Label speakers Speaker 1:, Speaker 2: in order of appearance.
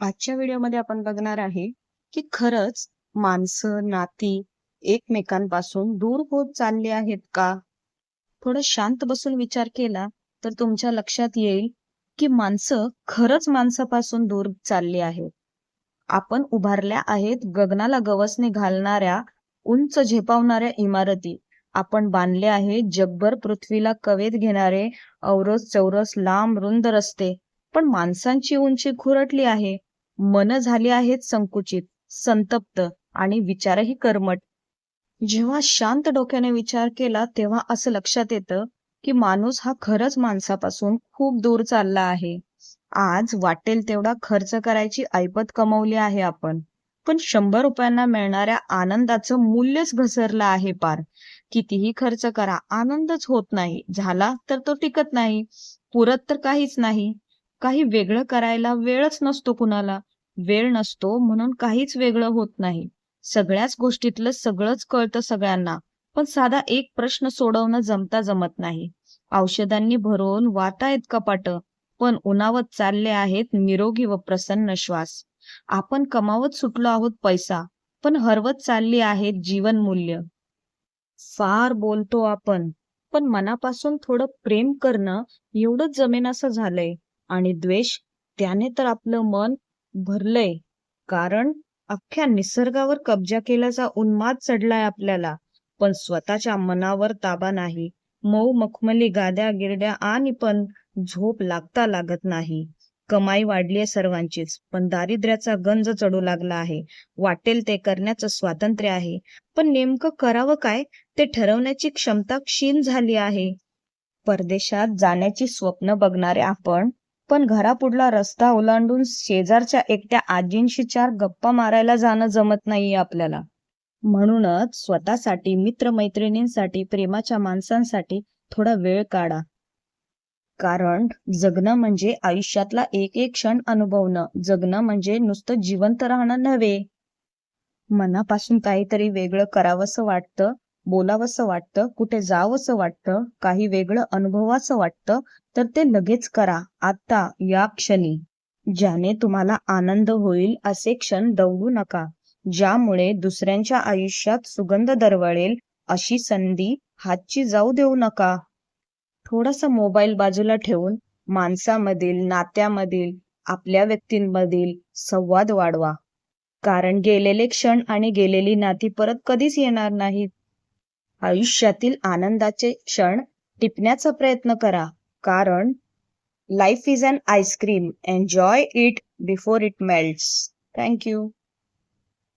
Speaker 1: आजच्या व्हिडिओमध्ये आपण बघणार आहे की खरंच माणसं नाती एकमेकांपासून दूर होत चालले आहेत का? थोडं शांत बसून विचार केला तर तुमच्या लक्षात येईल की माणसं खरंच माणसापासून दूर चालली आहेत. आपण उभारल्या आहेत गगनाला गवसने घालणाऱ्या उंच झेपावणाऱ्या इमारती. आपण बांधले आहे जगभर पृथ्वीला कवेत घेणारे औरस चौरस लांब रुंद रस्ते. पण माणसांची उंची खुरटली आहे. मन झाली आहेत संकुचित संतप्त आणि विचारही कर्मट. जेव्हा शांत डोक्याने विचार केला तेव्हा असं लक्षात येतं की माणूस हा खरंच माणसापासून खूप दूर चालला आहे. आज वाटेल तेवढा खर्च करायची ऐपत कमवली आहे आपण. पण शंभर रुपयांना मिळणाऱ्या आनंदाचं मूल्यच घसरलं आहे पार. कितीही खर्च करा आनंदच होत नाही. झाला तर तो टिकत नाही. पुरत तर काहीच नाही. काही वेगळं करायला वेळच नसतो कुणाला. वेळ नसतो म्हणून काहीच वेगळं होत नाही. सगळ्याच गोष्टीतलं सगळंच कळतं सगळ्यांना पण साधा एक प्रश्न सोडवणं जमता जमत नाही. औषधांनी भरून वातायत कपाट पण उन्हावत चालले आहेत निरोगी व प्रसन्न श्वास. आपण कमावत सुटलो आहोत पैसा पण हरवत चालली आहेत जीवन मूल्य. फार बोलतो आपण पण मनापासून थोडं प्रेम करणं एवढंच जमेन असं झालंय. आणि द्वेष त्याने तर आपलं मन भरलंय. कारण अख्ख्या निसर्गावर कब्जा केल्याचा उन्माद चढलाय आपल्याला. पण स्वतःच्या मनावर ताबा नाही. मऊ मखमली गाद्या गिरड्या आणि पण झोप लागता लागत नाही. कमाई वाढलीय सर्वांचीच पण दारिद्र्याचा गंज चढू लागला आहे. वाटेल ते करण्याचं स्वातंत्र्य आहे. पण नेमकं करावं काय? ते ठरवण्याची क्षमता क्षीण झाली आहे. परदेशात जाण्याची स्वप्न बघणारे आपण पण घरापुढला रस्ता ओलांडून शेजारच्या एकट्या आजींशी चार गप्पा मारायला जाणं जमत नाहीये आपल्याला. म्हणूनच स्वतःसाठी मित्रमैत्रिणींसाठी प्रेमाच्या माणसांसाठी थोडा वेळ काढा. कारण जगणं म्हणजे आयुष्यातला एक एक क्षण अनुभवणं. जगणं म्हणजे नुसतं जिवंत राहणं नव्हे. मनापासून काहीतरी वेगळं करावंसं वाटतं. बोलावंसं वाटतं कुठे जावंसं वाटतं काही वेगळं अनुभवाचं वाटतं तर ते लगेच करा आता या क्षणी. ज्याने तुम्हाला आनंद होईल असे क्षण दवडू नका. ज्यामुळे दुसऱ्यांच्या आयुष्यात सुगंध दरवळेल अशी संधी हातची जाऊ देऊ नका. थोडासा मोबाईल बाजूला ठेवून माणसामधील नात्यामधील आपल्या व्यक्तींमधील संवाद वाढवा. कारण गेलेले क्षण आणि गेलेली नाती परत कधीच येणार नाहीत. आयुष्यातील आनंदाचे क्षण टिपण्याचा प्रयत्न करा. कारण life is an ice cream enjoy it before it melts thank you